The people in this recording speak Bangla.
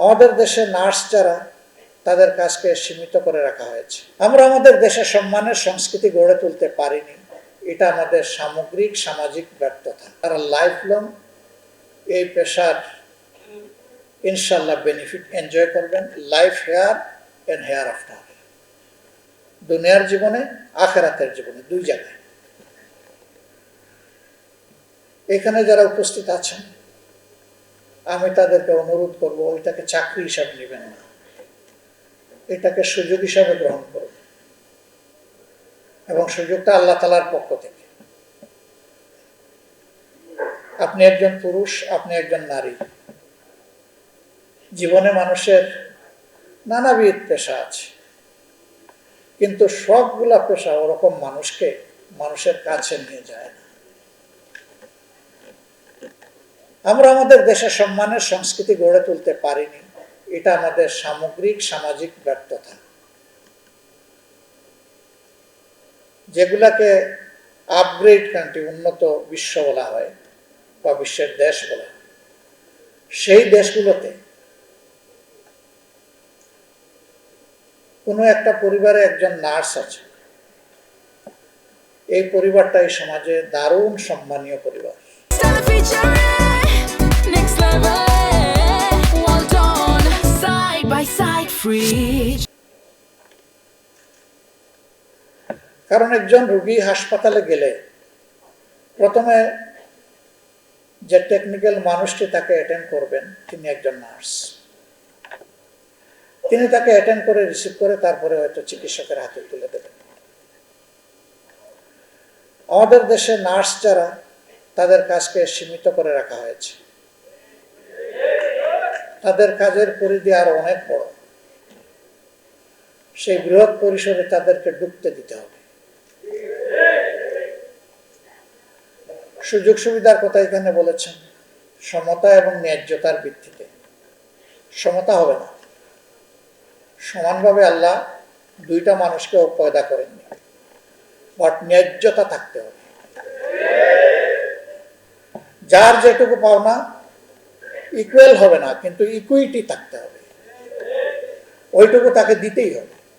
আমাদের দেশে নার্স যারা, তাদের কাজকে সীমিত করে রাখা হয়েছে। আমরা আমাদের দেশে সম্মানের সংস্কৃতি গড়ে তুলতে পারিনি। এটা আমাদের সামগ্রিক, সামাজিক ব্যর্থতা। তারা লাইফ লং এই পেশার ইনশাল্লাহ বেনিফিট এনজয় করবেন। Life here and hereafter দুনিয়ার জীবনে, আখেরাতের জীবনে, দুই জায়গায়। এখানে যারা উপস্থিত আছেন আমি তাদেরকে অনুরোধ করব এটাকে চাকরি হিসাবে নেবেন না। এটাকে সুযোগ হিসাবে গ্রহণ করুন। এবং সুযোগটা আল্লাহ তালার পক্ষ থেকে। আপনি একজন পুরুষ, আপনি একজন নারী। জীবনে মানুষের নানাবিধ পেশা আছে। কিন্তু সবগুলা পেশা ওরকম মানুষকে, মানুষের কাছে নিয়ে যায় না। আমরা আমাদের দেশে সম্মানের সংস্কৃতি গড়ে তুলতে পারিনি। এটা আমাদের সামগ্রিক, সামাজিক ব্যর্থতা। যেগুলাকে আপগ্রেড কান্ট্রি উন্নত বিশ্ব বলা হয়, বা বিশ্বের দেশ বলা হয়, সেই দেশগুলোতে কোনো একটা পরিবারে একজন নার্স আছে। এই পরিবারটা এই সমাজে দারুণ সম্মানীয় পরিবার। কারণ একজন রোগী হাসপাতালে গেলে প্রথমে যে টেকনিক্যাল মানুষটি তাকে অ্যাটেন্ড করবেন, তিনি একজন নার্স। তিনি তাকে অ্যাটেন্ড করে রিসিভ করে তারপরে হয়তো চিকিৎসকের হাতে তুলে দেবেন। আমাদের দেশে নার্স যারা, তাদের কাজকে সীমিত করে রাখা হয়েছে। তাদের কাজের পরিধি আরও অনেক বড়। সেই বৃহৎ পরিসরে তাদেরকে ডুবতে দিতে হবে। সুযোগ সুবিধার কথা এখানে বলেছেন। সমতা এবং ন্যায্যতার ভিত্তিতে। সমতা হবে না। সমানভাবে আল্লাহ দুইটা মানুষকেও পয়দা করেননি। বাট ন্যায্যতা থাকতে হবে। যার যেটুকু পাওনা ইকুয়াল হবে না কিন্তু ইকুইটি থাকতে হবে। ওইটুকু তাকে দিতেই হবে।